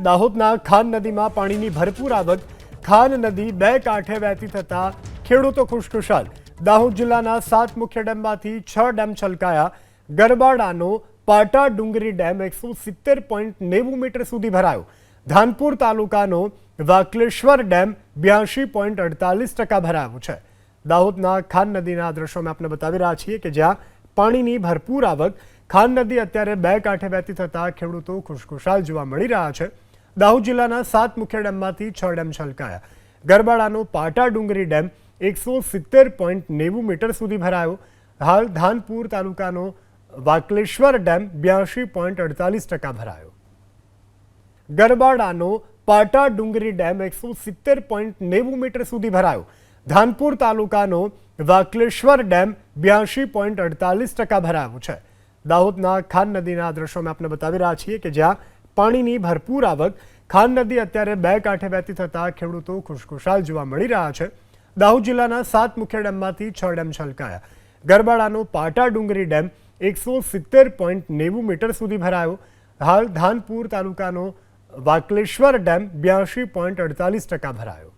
દાહોદના ખાન નદીમાં પાણીની ભરપૂર આવક. ખાન નદી બે કાંઠે વહેતી થતા ખેડૂતો ખુશખુશાલ. દાહોદ જિલ્લાના સાત મુખ્ય ડેમમાંથી છ ડેમ છલકાયા. ગરબાડાનો પાટા ડુંગરી ડેમ એકસો સિત્તેર પોઈન્ટ નેવું મીટર સુધી ભરાયો. ધાનપુર તાલુકાનો વાકલેશ્વર ડેમ બ્યાસી પોઈન્ટ અડતાલીસ ટકા ભરાયો છે. દાહોદના ખાન નદીના દ્રશ્યો અમે આપને બતાવી રહ્યા છીએ કે જ્યાં પાણીની ભરપૂર આવક, ખાન નદી અત્યારે બે કાંઠે વહેતી થતા ખેડૂતો ખુશખુશાલ જોવા મળી રહ્યા છે. દાહોદ જિલ્લાના સાત મુખ્ય ડેમમાંથી છ ડેમ છલકાયા. ગરબાડાનો પાટા ડુંગરી ડેમ એકસો સિત્તેર પોઈન્ટ નેવું મીટર સુધી ભરાયો. હાલ ધાનપુર તાલુકાનો વાકલેશ્વર ડેમ બ્યાસી પોઈન્ટ અડતાલીસ ટકા ભરાયો. ગરબાડાનો પાટા ડુંગરી ડેમ એકસો સિત્તેર પોઈન્ટ નેવું મીટર સુધી ભરાયો. ધાનપુર તાલુકાનો વાકલેશ્વર ડેમ બ્યાસી પોઈન્ટ અડતાલીસ ટકા ભરાયો છે. દાહોદના ખાન નદીના દ્રશ્યો અમે આપને બતાવી રહ્યા છીએ કે જ્યાં પાણીની ભરપૂર આવક. ખાન નદી અત્યારે બે કાંઠે વહેતી થતા ખેડૂતો ખુશખુશાલ જોવા મળી રહ્યા છે. દાહોદ જિલ્લાના સાત મુખ્ય ડેમમાંથી છ ડેમ છલકાયા. ગરબાડાનો પાટા ડુંગરી ડેમ એકસો સિત્તેર પોઈન્ટ નેવું મીટર સુધી ભરાયો. હાલ ધાનપુર તાલુકાનો વાકલેશ્વર ડેમ બ્યાસી પોઈન્ટ અડતાલીસ ટકા ભરાયો.